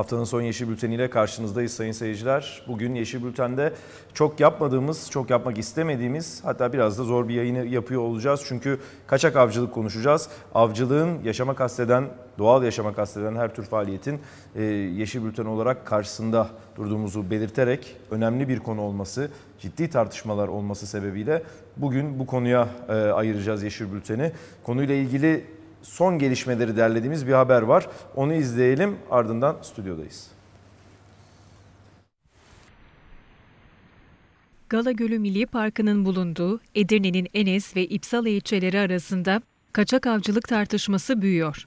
Haftanın son Yeşil Bülteni ile karşınızdayız sayın seyirciler. Bugün Yeşil Bülten'de çok yapmadığımız, çok yapmak istemediğimiz hatta biraz da zor bir yayını yapıyor olacağız. Çünkü kaçak avcılık konuşacağız. Avcılığın yaşama kasteden, doğal yaşama kasteden her tür faaliyetin e, Yeşil Bülten olarak karşısında durduğumuzu belirterek önemli bir konu olması, ciddi tartışmalar olması sebebiyle bugün bu konuya e, ayıracağız Yeşil Bülten'i. Konuyla ilgili son gelişmeleri derlediğimiz bir haber var. Onu izleyelim ardından stüdyodayız. Gala Gölü Milli Parkı'nın bulunduğu Edirne'nin Enes ve İpsala ilçeleri arasında kaçak avcılık tartışması büyüyor.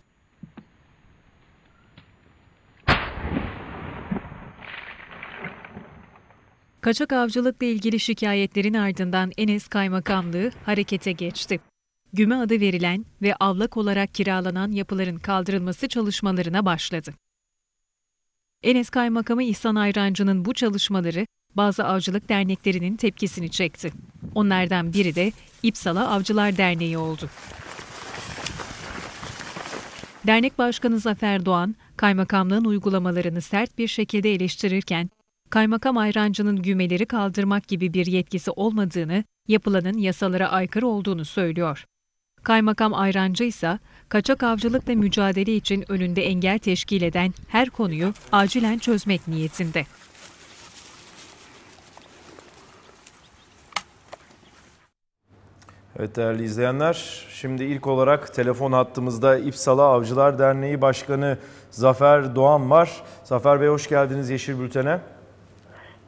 Kaçak avcılıkla ilgili şikayetlerin ardından Enes Kaymakamlığı harekete geçti. Güme adı verilen ve avlak olarak kiralanan yapıların kaldırılması çalışmalarına başladı. Enes Kaymakamı İhsan Ayrancı'nın bu çalışmaları bazı avcılık derneklerinin tepkisini çekti. Onlardan biri de İpsala Avcılar Derneği oldu. Dernek Başkanı Zafer Doğan, kaymakamlığın uygulamalarını sert bir şekilde eleştirirken, kaymakam ayrancının gümeleri kaldırmak gibi bir yetkisi olmadığını, yapılanın yasalara aykırı olduğunu söylüyor. Kaymakam Ayrancı ise kaçak avcılıkla mücadele için önünde engel teşkil eden her konuyu acilen çözmek niyetinde. Evet değerli izleyenler, şimdi ilk olarak telefon hattımızda İpsala Avcılar Derneği Başkanı Zafer Doğan var. Zafer Bey hoş geldiniz Yeşil Bülten'e.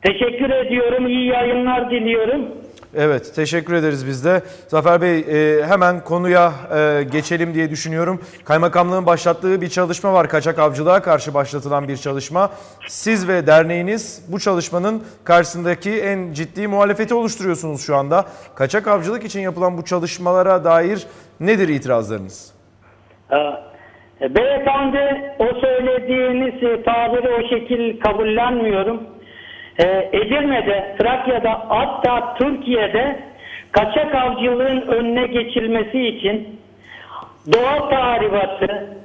Teşekkür ediyorum, iyi yayınlar diliyorum. Evet, teşekkür ederiz biz de. Zafer Bey, e, hemen konuya e, geçelim diye düşünüyorum. Kaymakamlığın başlattığı bir çalışma var. Kaçak avcılığa karşı başlatılan bir çalışma. Siz ve derneğiniz bu çalışmanın karşısındaki en ciddi muhalefeti oluşturuyorsunuz şu anda. Kaçak avcılık için yapılan bu çalışmalara dair nedir itirazlarınız? Ee, beyefendi o söylediğiniz tabiri o şekil kabullenmiyorum e, Edirne'de, Trakya'da hatta Türkiye'de kaçak avcılığın önüne geçilmesi için doğal tahribatı,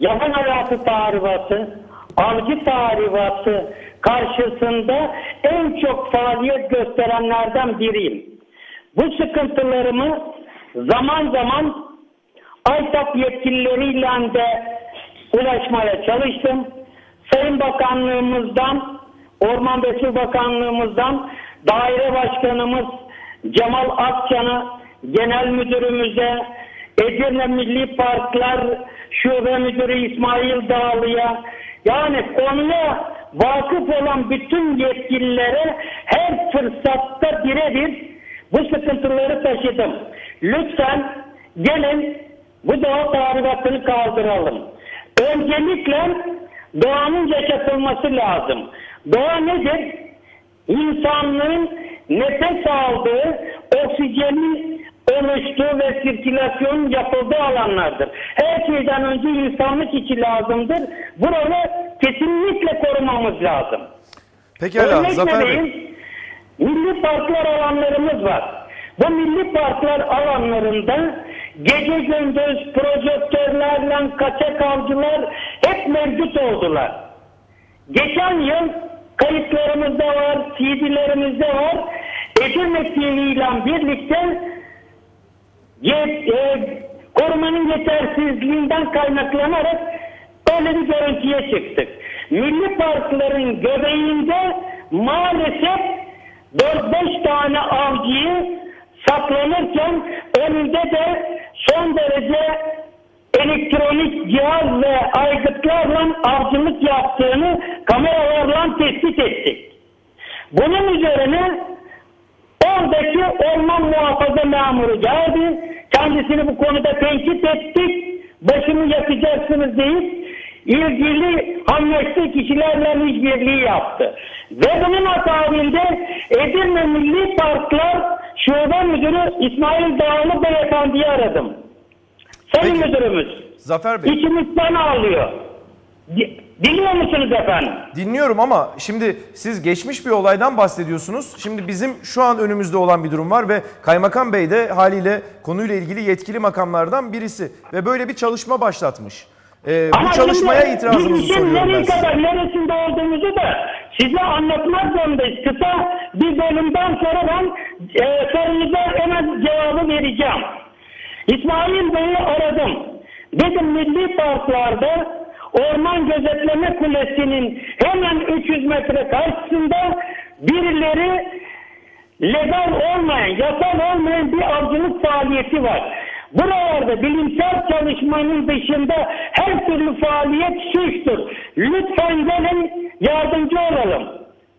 yaban hayatı tahribatı, avcı tahribatı karşısında en çok faaliyet gösterenlerden biriyim. Bu sıkıntılarımı zaman zaman AYTAP yetkilileriyle de ulaşmaya çalıştım. Sayın Bakanlığımızdan Orman Su Bakanlığımızdan daire başkanımız Cemal Akçan'a, genel müdürümüze, Edirne Milli Parklar Şube Müdürü İsmail Dağlı'ya, yani konuya vakıf olan bütün yetkililere her fırsatta birebir bu sıkıntıları taşıdım. Lütfen gelin bu doğa tahribatını kaldıralım. Öncelikle doğanın yaşatılması lazım. Doğa nedir? İnsanlığın nefes aldığı, oksijenin oluştuğu ve sirkülasyon yapıldığı alanlardır. Her şeyden önce insanlık için lazımdır. Buraları kesinlikle korumamız lazım. Pekala Örnek Zafer Bey. Milli parklar alanlarımız var. Bu milli parklar alanlarında gece gündüz projektörlerle kaçak avcılar hep mevcut oldular. Geçen yıl kayıtlarımızda var, CD'lerimizde var. Edirne TV ile birlikte yet, e, korumanın yetersizliğinden kaynaklanarak öyle bir görüntüye çıktık. Milli parkların göbeğinde maalesef 4-5 tane avcıyı saklanırken önünde de son derece elektronik cihaz ve aygıtlarla avcılık yaptığını kameralarla tespit ettik. Bunun üzerine oradaki orman muhafaza memuru geldi. Kendisini bu konuda tenkit ettik. Başımı yakacaksınız deyip ilgili anlaştığı kişilerle işbirliği yaptı. Ve bunun akabinde Edirne Milli Parklar Şube Müdürü İsmail Dağlı Beyefendi'yi aradım. Sayın Peki. Müdürümüz. Zafer Bey. İçimizden ağlıyor. Dinliyor musunuz efendim? Dinliyorum ama şimdi siz geçmiş bir olaydan bahsediyorsunuz. Şimdi bizim şu an önümüzde olan bir durum var ve Kaymakam Bey de haliyle konuyla ilgili yetkili makamlardan birisi ve böyle bir çalışma başlatmış. Ee, Ama bu çalışmaya şimdi işin soruyorum ben nereye size. kadar neresinde olduğumuzu da size anlatmak zorundayız. Kısa bir bölümden sonra ben e, sorunuza hemen cevabı vereceğim. İsmail Bey'i aradım. Dedim milli parklarda Orman Gözetleme Kulesi'nin hemen 300 metre karşısında birileri legal olmayan, yasal olmayan bir avcılık faaliyeti var. Buralarda bilimsel çalışmanın dışında her türlü faaliyet suçtur. Lütfen gelin yardımcı olalım.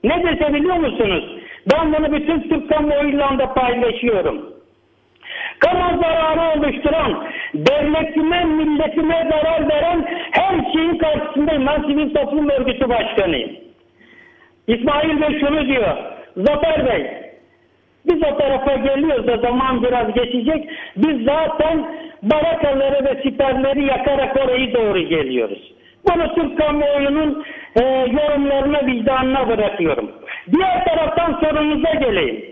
Ne dese biliyor musunuz? Ben bunu bütün Türk kamuoyuyla da paylaşıyorum. Kamu zararı oluşturan, devletime, milletime zarar veren her şeyin karşısındayım. Ben sivil toplum örgütü başkanıyım. İsmail Bey şunu diyor. Zafer Bey, biz o tarafa geliyoruz da zaman biraz geçecek. Biz zaten barakaları ve siperleri yakarak orayı doğru geliyoruz. Bunu Türk kamuoyunun e, yorumlarına, vicdanına bırakıyorum. Diğer taraftan sorunuza geleyim.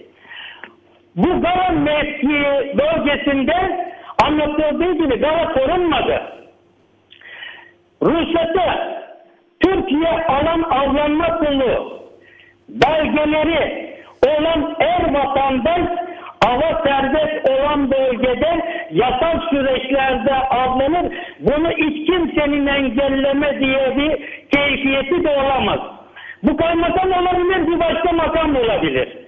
Bu Gala mevkii bölgesinde anlatıldığı gibi Gala korunmadı. Ruhsatı Türkiye alan avlanma kulu belgeleri olan er vatandaş ava serbest olan bölgede yasal süreçlerde avlanır. Bunu hiç kimsenin engelleme diye bir keyfiyeti de olamaz. Bu kaymakam olabilir, bir başka makam olabilir.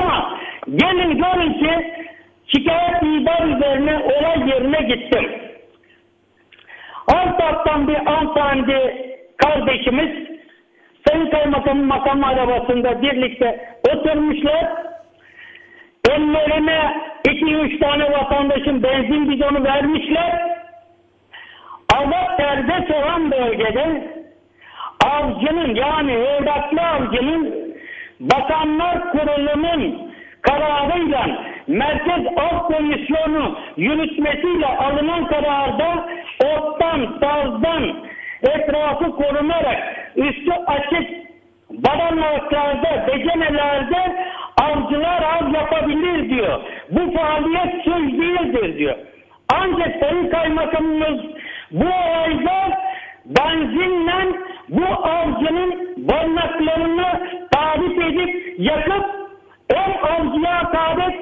Ama gelin görün ki şikayet idar üzerine olay yerine gittim. Altat'tan bir hanımefendi kardeşimiz Sayın Kaymakamın makam arabasında birlikte oturmuşlar. Ellerine iki üç tane vatandaşın benzin bidonu vermişler. Ama serbest olan bölgede avcının yani evraklı avcının Bakanlar Kurulu'nun kararıyla Merkez Av Komisyonu yürütmesiyle alınan kararda ottan, sazdan etrafı korunarak üstü açık badanlıklarda, becenelerde avcılar av yapabilir diyor. Bu faaliyet suç değildir diyor. Ancak Sayın Kaymakamımız bu olayda benzinle bu avcının barınaklarını tarif edip yakıp hem avcıya hakaret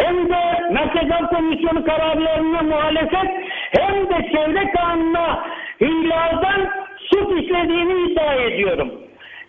hem de Merkez Komisyonu kararlarına muhalefet hem de çevre kanununa ihlalden suç işlediğini iddia ediyorum.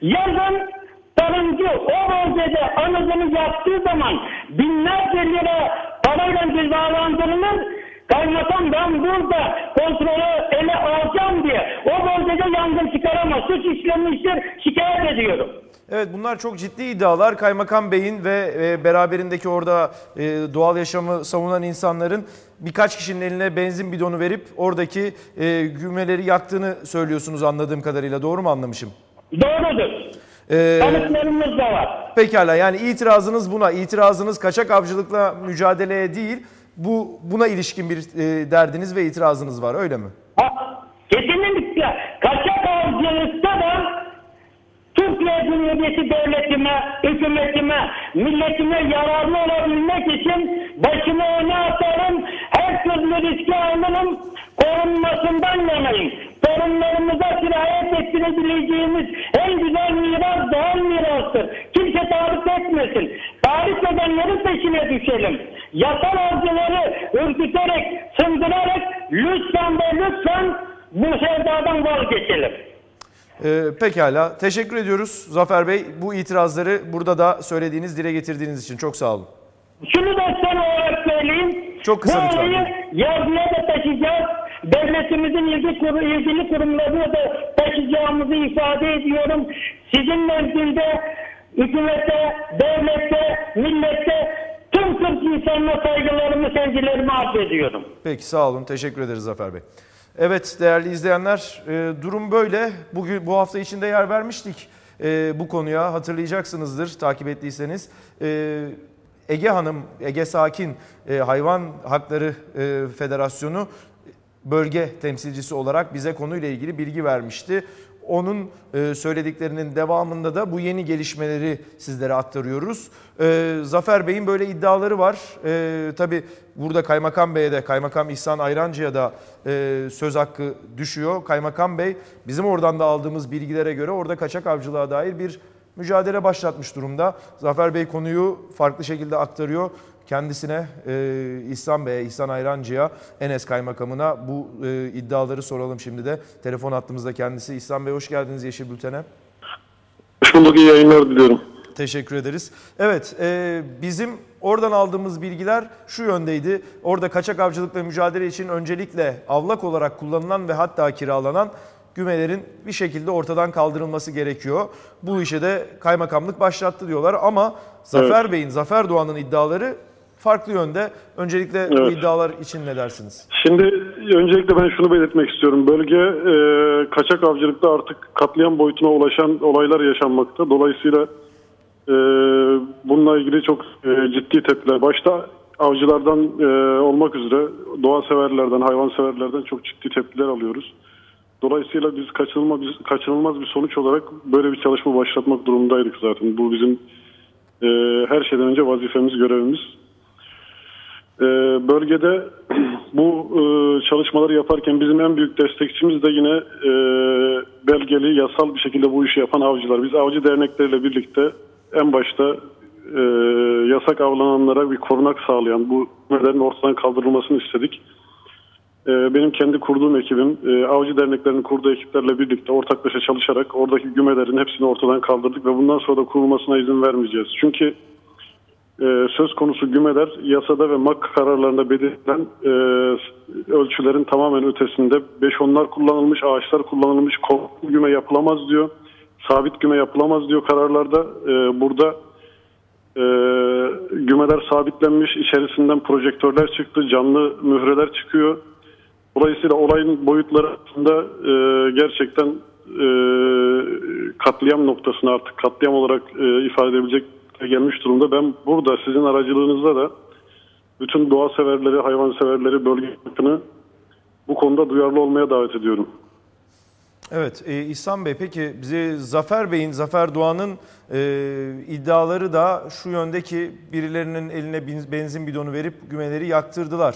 Yazın tarımcı o bölgede anızını yaptığı zaman binlerce lira parayla cezalandırılır. Kaymakam ben burada kontrolü ele alacağım diye o bölgede yangın çıkaramaz. Suç işlemiştir şikayet ediyorum. Evet bunlar çok ciddi iddialar. Kaymakam Bey'in ve e, beraberindeki orada e, doğal yaşamı savunan insanların birkaç kişinin eline benzin bidonu verip oradaki e, gümeleri yaktığını söylüyorsunuz anladığım kadarıyla. Doğru mu anlamışım? Doğrudur. Ee, Kanıtlarımız da var. pekala yani itirazınız buna, itirazınız kaçak avcılıkla mücadeleye değil, bu buna ilişkin bir e, derdiniz ve itirazınız var öyle mi? Ha, kesinlikle kaçak avcılıkta da Türkiye Cumhuriyeti devletime, hükümetime, milletime yararlı olabilmek için başımı öne atarım, her türlü riski alırım, korunmasından yanayım. Torunlarımıza sirayet ettirebileceğimiz en güzel miras doğal mirastır. Kimse tarif etmesin. Tarif edenlerin peşine düşelim. Yasal avcıları ürküterek, sındırarak lütfen ve lütfen bu sevdadan vazgeçelim. Ee, pekala teşekkür ediyoruz Zafer Bey bu itirazları burada da söylediğiniz, dile getirdiğiniz için çok sağ olun. Şunu da son olarak söyleyeyim. Çok kısa Bu olayı yazmaya da taşıyacağız. Devletimizin ilgi kuru, ilgili kurumlarına da taşıyacağımızı ifade ediyorum. Sizin nezdinde hükümete, devlete, millete, tüm Türk insanına saygılarımı, sevgilerimi arz ediyorum. Peki sağ olun teşekkür ederiz Zafer Bey. Evet değerli izleyenler e, durum böyle. Bugün bu hafta içinde yer vermiştik e, bu konuya hatırlayacaksınızdır takip ettiyseniz. E, Ege Hanım, Ege Sakin Hayvan Hakları Federasyonu bölge temsilcisi olarak bize konuyla ilgili bilgi vermişti. Onun e, söylediklerinin devamında da bu yeni gelişmeleri sizlere aktarıyoruz. E, Zafer Bey'in böyle iddiaları var. E, tabii burada Kaymakam Bey'e de, Kaymakam İhsan Ayrancı'ya da söz hakkı düşüyor. Kaymakam Bey bizim oradan da aldığımız bilgilere göre orada kaçak avcılığa dair bir mücadele başlatmış durumda. Zafer Bey konuyu farklı şekilde aktarıyor. Kendisine e, İhsan Bey'e, İhsan Ayrancı'ya, Enes Kaymakamı'na bu e, iddiaları soralım şimdi de. Telefon attığımızda kendisi. İhsan Bey hoş geldiniz Yeşil Bülten'e. Hoş bulduk, iyi yayınlar diliyorum. Teşekkür ederiz. Evet, e, bizim oradan aldığımız bilgiler şu yöndeydi. Orada kaçak avcılıkla mücadele için öncelikle avlak olarak kullanılan ve hatta kiralanan gümelerin bir şekilde ortadan kaldırılması gerekiyor. Bu işe de kaymakamlık başlattı diyorlar ama Zafer Evet. Bey'in, Zafer Doğan'ın iddiaları farklı yönde. Öncelikle bu Evet. iddialar için ne dersiniz? Şimdi öncelikle ben şunu belirtmek istiyorum. Bölge e, kaçak avcılıkta artık katliam boyutuna ulaşan olaylar yaşanmakta. Dolayısıyla e, bununla ilgili çok e, ciddi tepkiler. Başta avcılardan e, olmak üzere doğa severlerden, hayvan severlerden çok ciddi tepkiler alıyoruz. Dolayısıyla biz kaçınılmaz, kaçınılmaz bir sonuç olarak böyle bir çalışma başlatmak durumundaydık zaten. Bu bizim e, her şeyden önce vazifemiz, görevimiz. Ee, bölgede bu e, çalışmaları yaparken bizim en büyük destekçimiz de yine e, belgeli, yasal bir şekilde bu işi yapan avcılar. Biz avcı dernekleriyle birlikte en başta e, yasak avlananlara bir korunak sağlayan bu nelerin ortadan kaldırılmasını istedik. E, benim kendi kurduğum ekibim, e, avcı derneklerinin kurduğu ekiplerle birlikte ortaklaşa çalışarak oradaki gümelerin hepsini ortadan kaldırdık ve bundan sonra da kurulmasına izin vermeyeceğiz. Çünkü e, söz konusu gümeler yasada ve MAK kararlarında belirtilen e, ölçülerin tamamen ötesinde 5-10'lar kullanılmış, ağaçlar kullanılmış, güme yapılamaz diyor. Sabit güme yapılamaz diyor kararlarda. E, burada e, gümeler sabitlenmiş, içerisinden projektörler çıktı, canlı mühreler çıkıyor. Dolayısıyla olayın boyutları aslında e, gerçekten e, katliam noktasına artık katliam olarak e, ifade edebilecek gelmiş durumda. Ben burada sizin aracılığınızla da bütün doğa severleri, hayvan severleri, bölge halkını bu konuda duyarlı olmaya davet ediyorum. Evet e, İhsan Bey peki bize Zafer Bey'in, Zafer Doğan'ın e, iddiaları da şu yönde ki birilerinin eline benzin bidonu verip gümeleri yaktırdılar.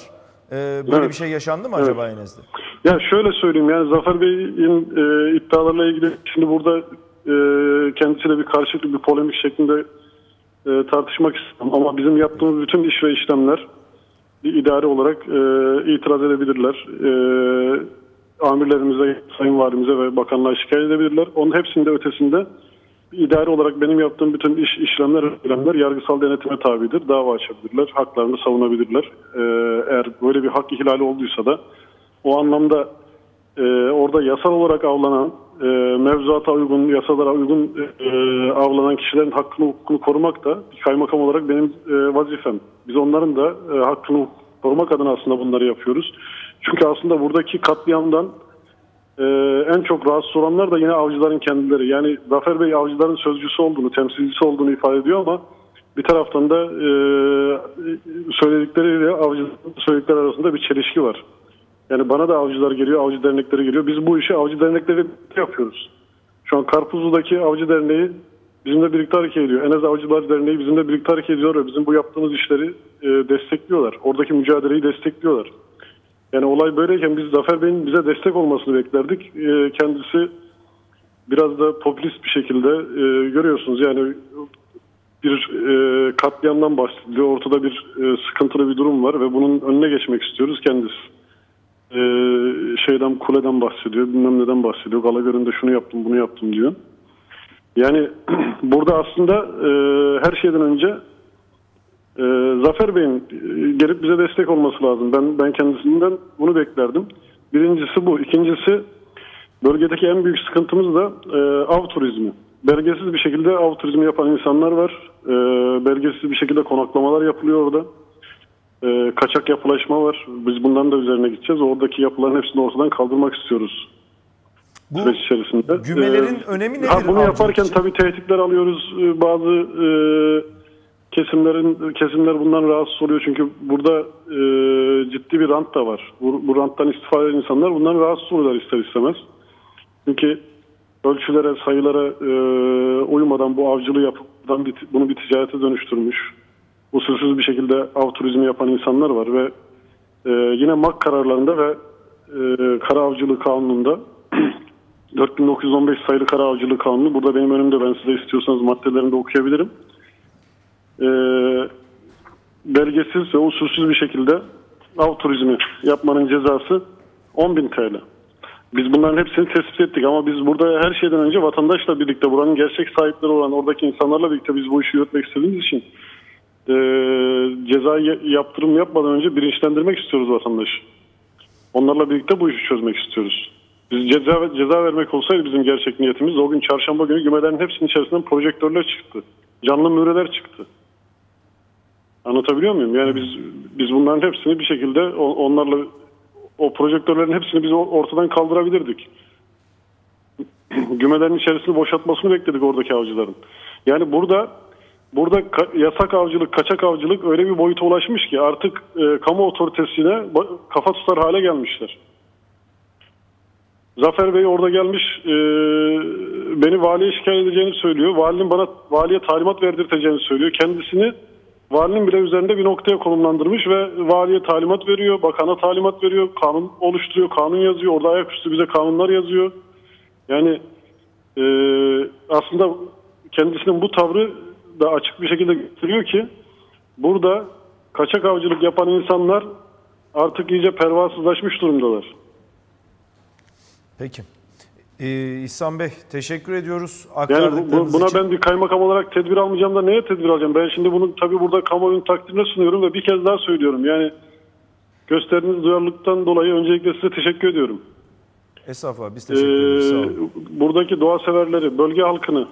E, böyle Evet. bir şey yaşandı mı Evet. acaba Enes'te? Ya şöyle söyleyeyim yani Zafer Bey'in e, iddialarla ilgili şimdi burada e, kendisiyle bir karşılıklı bir polemik şeklinde e, tartışmak istemem. Ama bizim yaptığımız bütün iş ve işlemler bir idare olarak e, itiraz edebilirler. E, amirlerimize, sayın valimize ve bakanlığa şikayet edebilirler. Onun hepsinde ötesinde bir idare olarak benim yaptığım bütün iş, işlemler, işlemler yargısal denetime tabidir. Dava açabilirler, haklarını savunabilirler. E, eğer böyle bir hak ihlali olduysa da o anlamda e, orada yasal olarak avlanan, e, mevzuata uygun, yasalara uygun e, avlanan kişilerin hakkını hukukunu korumak da bir kaymakam olarak benim e, vazifem. Biz onların da e, hakkını hukukunu korumak adına aslında bunları yapıyoruz. Çünkü aslında buradaki katliamdan e, en çok rahatsız olanlar da yine avcıların kendileri. Yani Zafer Bey avcıların sözcüsü olduğunu, temsilcisi olduğunu ifade ediyor ama bir taraftan da e, söyledikleriyle avcıların söyledikleri arasında bir çelişki var. Yani bana da avcılar geliyor, avcı dernekleri geliyor. Biz bu işi avcı dernekleri yapıyoruz. Şu an Karpuzlu'daki avcı derneği bizimle birlikte hareket ediyor. Enes Avcılar Derneği bizimle birlikte hareket ediyor ve bizim bu yaptığımız işleri e, destekliyorlar. Oradaki mücadeleyi destekliyorlar. Yani olay böyleyken biz Zafer Bey'in bize destek olmasını beklerdik. E, kendisi biraz da popülist bir şekilde e, görüyorsunuz yani bir e, katliamdan bahsediliyor. Ortada bir e, sıkıntılı bir durum var ve bunun önüne geçmek istiyoruz kendisi. E, şeyden kuleden bahsediyor, bilmem neden bahsediyor. Galagör'ünde şunu yaptım, bunu yaptım diyor. Yani burada aslında e, her şeyden önce e, Zafer Bey'in e, gelip bize destek olması lazım. Ben ben kendisinden bunu beklerdim. Birincisi bu. İkincisi bölgedeki en büyük sıkıntımız da e, av turizmi. Belgesiz bir şekilde av turizmi yapan insanlar var. E, belgesiz bir şekilde konaklamalar yapılıyor orada. E, kaçak yapılaşma var. Biz bundan da üzerine gideceğiz. Oradaki yapıların hepsini ortadan kaldırmak istiyoruz Bu süreç içerisinde. gümelerin Ee, önemi nedir? Ha, bunu yaparken için? tabii tehditler alıyoruz. Ee, Bazı e, kesimlerin kesimler bundan rahatsız oluyor çünkü burada e, ciddi bir rant da var. Bu, bu ranttan istifade eden insanlar bundan rahatsız oluyorlar ister istemez. Çünkü ölçülere, sayılara e, uymadan bu avcılığı yapıp bunu bir ticarete dönüştürmüş. Usulsüz bir şekilde av turizmi yapan insanlar var ve e, yine MAK kararlarında ve e, kara avcılığı kanununda 4915 sayılı kara avcılığı kanunu burada benim önümde ben size istiyorsanız maddelerini de okuyabilirim. E, belgesiz ve usulsüz bir şekilde av turizmi yapmanın cezası 10.000 TL. Biz bunların hepsini tespit ettik ama biz burada her şeyden önce vatandaşla birlikte buranın gerçek sahipleri olan oradaki insanlarla birlikte biz bu işi yürütmek istediğimiz için e, cezai yaptırım yapmadan önce bilinçlendirmek istiyoruz vatandaşı. Onlarla birlikte bu işi çözmek istiyoruz. Biz ceza, ceza vermek olsaydı bizim gerçek niyetimiz o gün çarşamba günü gümelerin hepsinin içerisinden projektörler çıktı. Canlı müreler çıktı. Anlatabiliyor muyum? Yani biz biz bunların hepsini bir şekilde onlarla o projektörlerin hepsini biz ortadan kaldırabilirdik. Gümelerin içerisini boşaltmasını bekledik oradaki avcıların. Yani burada burada ka- yasak avcılık, kaçak avcılık öyle bir boyuta ulaşmış ki artık e, kamu otoritesine ba- kafa tutar hale gelmişler. Zafer Bey orada gelmiş e, beni valiye şikayet edeceğini söylüyor. Valinin bana valiye talimat verdirteceğini söylüyor. Kendisini valinin bile üzerinde bir noktaya konumlandırmış ve valiye talimat veriyor, bakana talimat veriyor, kanun oluşturuyor, kanun yazıyor. Orada ayaküstü bize kanunlar yazıyor. Yani e, aslında kendisinin bu tavrı da açık bir şekilde gösteriyor ki burada kaçak avcılık yapan insanlar artık iyice pervasızlaşmış durumdalar. Peki. Ee, İhsan Bey teşekkür ediyoruz. Yani bu- buna için. ben bir kaymakam olarak tedbir almayacağım da neye tedbir alacağım? Ben şimdi bunu tabii burada kamuoyunun takdirine sunuyorum ve bir kez daha söylüyorum. Yani gösterdiğiniz duyarlılıktan dolayı öncelikle size teşekkür ediyorum. Estağfurullah biz teşekkür ederiz. Sağ olun. Ee, buradaki doğa severleri, bölge halkını,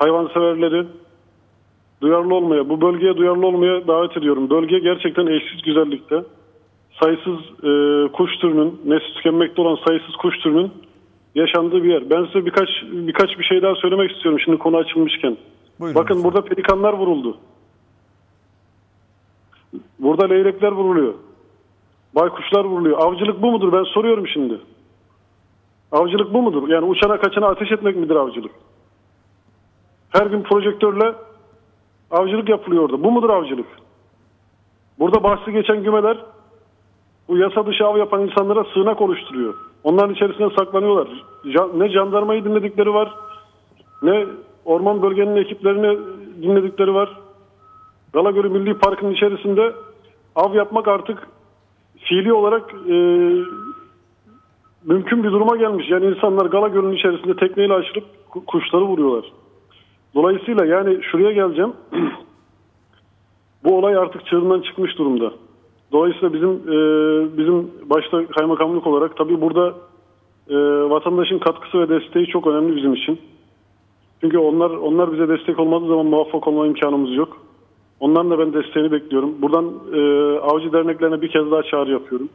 hayvan severleri duyarlı olmaya, bu bölgeye duyarlı olmaya davet ediyorum. Bölge gerçekten eşsiz güzellikte. Sayısız e, kuş türünün, nesli tükenmekte olan sayısız kuş türünün yaşandığı bir yer. Ben size birkaç birkaç bir şey daha söylemek istiyorum şimdi konu açılmışken. Buyurun Bakın burada pelikanlar vuruldu. Burada leylekler vuruluyor. Baykuşlar vuruluyor. Avcılık bu mudur? Ben soruyorum şimdi. Avcılık bu mudur? Yani uçana kaçana ateş etmek midir avcılık? Her gün projektörle avcılık yapılıyor orada. Bu mudur avcılık? Burada bahsi geçen gümeler bu yasa dışı av yapan insanlara sığınak oluşturuyor. Onların içerisinde saklanıyorlar. Ne jandarmayı dinledikleri var, ne orman bölgenin ekiplerini dinledikleri var. Galagölü Milli Parkı'nın içerisinde av yapmak artık fiili olarak e, mümkün bir duruma gelmiş. Yani insanlar Galagöl'ün içerisinde tekneyle aşırıp ku- kuşları vuruyorlar. Dolayısıyla yani şuraya geleceğim. Bu olay artık çığırından çıkmış durumda. Dolayısıyla bizim e, bizim başta kaymakamlık olarak tabii burada e, vatandaşın katkısı ve desteği çok önemli bizim için. Çünkü onlar onlar bize destek olmadığı zaman muvaffak olma imkanımız yok. Onların da ben desteğini bekliyorum. Buradan e, avcı derneklerine bir kez daha çağrı yapıyorum.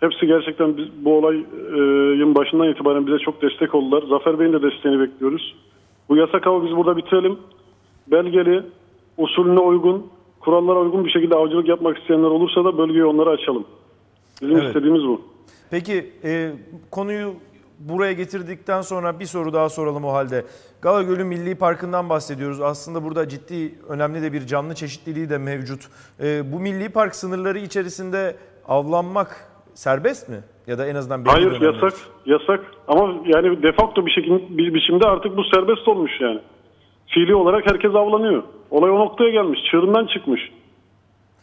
Hepsi gerçekten biz, bu olayın başından itibaren bize çok destek oldular. Zafer Bey'in de desteğini bekliyoruz. Bu yasak avı biz burada bitirelim. Belgeli, usulüne uygun, kurallara uygun bir şekilde avcılık yapmak isteyenler olursa da bölgeyi onlara açalım. Bizim Evet. istediğimiz bu. Peki e, konuyu buraya getirdikten sonra bir soru daha soralım o halde. Galagölü Milli Parkı'ndan bahsediyoruz. Aslında burada ciddi, önemli de bir canlı çeşitliliği de mevcut. E, bu milli park sınırları içerisinde avlanmak serbest mi? Ya da en azından belli Hayır dönemler yasak, yasak. Ama yani de facto bir şekilde bir biçimde artık bu serbest olmuş yani. Fiili olarak herkes avlanıyor. Olay o noktaya gelmiş. Çığırından çıkmış.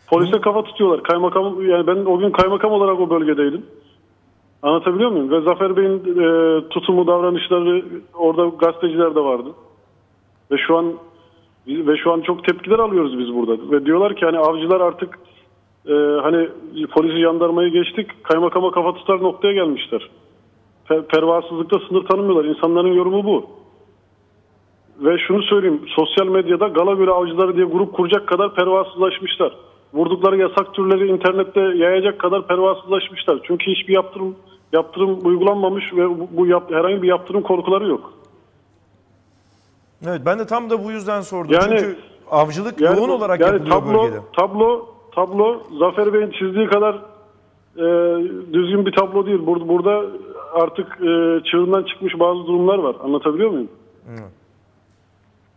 Polise kafa tutuyorlar. Kaymakam yani ben o gün kaymakam olarak o bölgedeydim. Anlatabiliyor muyum? Ve Zafer Bey'in e, tutumu, davranışları orada gazeteciler de vardı. Ve şu an ve şu an çok tepkiler alıyoruz biz burada. Ve diyorlar ki hani avcılar artık e, hani polisi jandarmayı geçtik kaymakama kafa tutar noktaya gelmişler. Per- pervasızlıkta sınır tanımıyorlar. İnsanların yorumu bu. Ve şunu söyleyeyim. Sosyal medyada Galagölü Avcıları diye grup kuracak kadar pervasızlaşmışlar. Vurdukları yasak türleri internette yayacak kadar pervasızlaşmışlar. Çünkü hiçbir yaptırım yaptırım uygulanmamış ve bu, bu yap- herhangi bir yaptırım korkuları yok. Evet ben de tam da bu yüzden sordum. Yani- Çünkü avcılık Yani, yoğun olarak yani yapılıyor tablo, bölgede. Tablo, tablo Zafer Bey'in çizdiği kadar e, düzgün bir tablo değil. Burada, burada artık e, çığırından çıkmış bazı durumlar var. Anlatabiliyor muyum?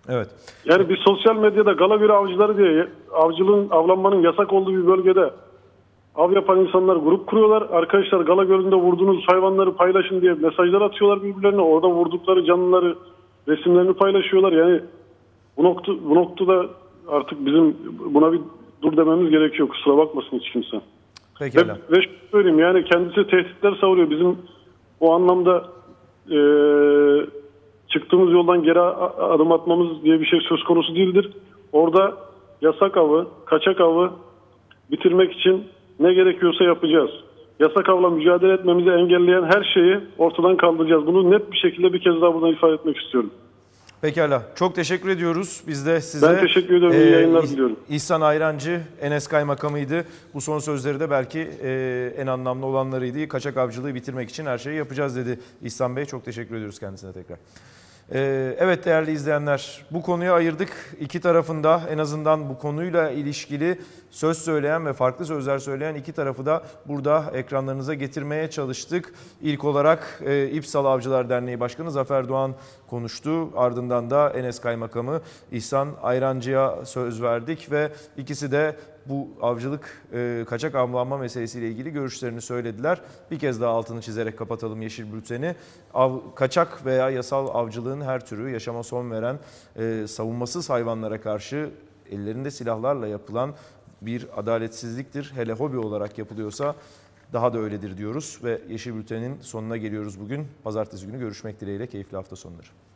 Evet. Yani bir sosyal medyada gala göre avcıları diye avcılığın avlanmanın yasak olduğu bir bölgede av yapan insanlar grup kuruyorlar. Arkadaşlar gala gölünde vurduğunuz hayvanları paylaşın diye mesajlar atıyorlar birbirlerine. Orada vurdukları canlıları resimlerini paylaşıyorlar. Yani bu nokta bu noktada artık bizim buna bir dur dememiz gerekiyor. Kusura bakmasın hiç kimse. Ve, Pekala. ve şunu söyleyeyim yani kendisi tehditler savuruyor. Bizim o anlamda e, çıktığımız yoldan geri adım atmamız diye bir şey söz konusu değildir. Orada yasak avı, kaçak avı bitirmek için ne gerekiyorsa yapacağız. Yasak avla mücadele etmemizi engelleyen her şeyi ortadan kaldıracağız. Bunu net bir şekilde bir kez daha buradan ifade etmek istiyorum. Pekala. Çok teşekkür ediyoruz. Biz de size... Ben teşekkür ediyorum. İyi yayınlar diliyorum. İhsan Ayrancı, Enes Kaymakamı'ydı. Bu son sözleri de belki e, en anlamlı olanlarıydı. Kaçak avcılığı bitirmek için her şeyi yapacağız dedi İhsan Bey. Çok teşekkür ediyoruz kendisine tekrar. Ee, Evet değerli izleyenler bu konuya ayırdık. İki tarafında en azından bu konuyla ilişkili söz söyleyen ve farklı sözler söyleyen iki tarafı da burada ekranlarınıza getirmeye çalıştık. İlk olarak e, İpsal Avcılar Derneği Başkanı Zafer Doğan konuştu. Ardından da Enes Kaymakamı İhsan Ayrancı'ya söz verdik ve ikisi de bu avcılık e, kaçak avlanma meselesiyle ilgili görüşlerini söylediler. Bir kez daha altını çizerek kapatalım Yeşil Bülten'i. Av, kaçak veya yasal avcılığın her türü yaşama son veren e, savunmasız hayvanlara karşı ellerinde silahlarla yapılan bir adaletsizliktir. Hele hobi olarak yapılıyorsa daha da öyledir diyoruz ve Yeşil Bülten'in sonuna geliyoruz bugün. Pazartesi günü görüşmek dileğiyle keyifli hafta sonları.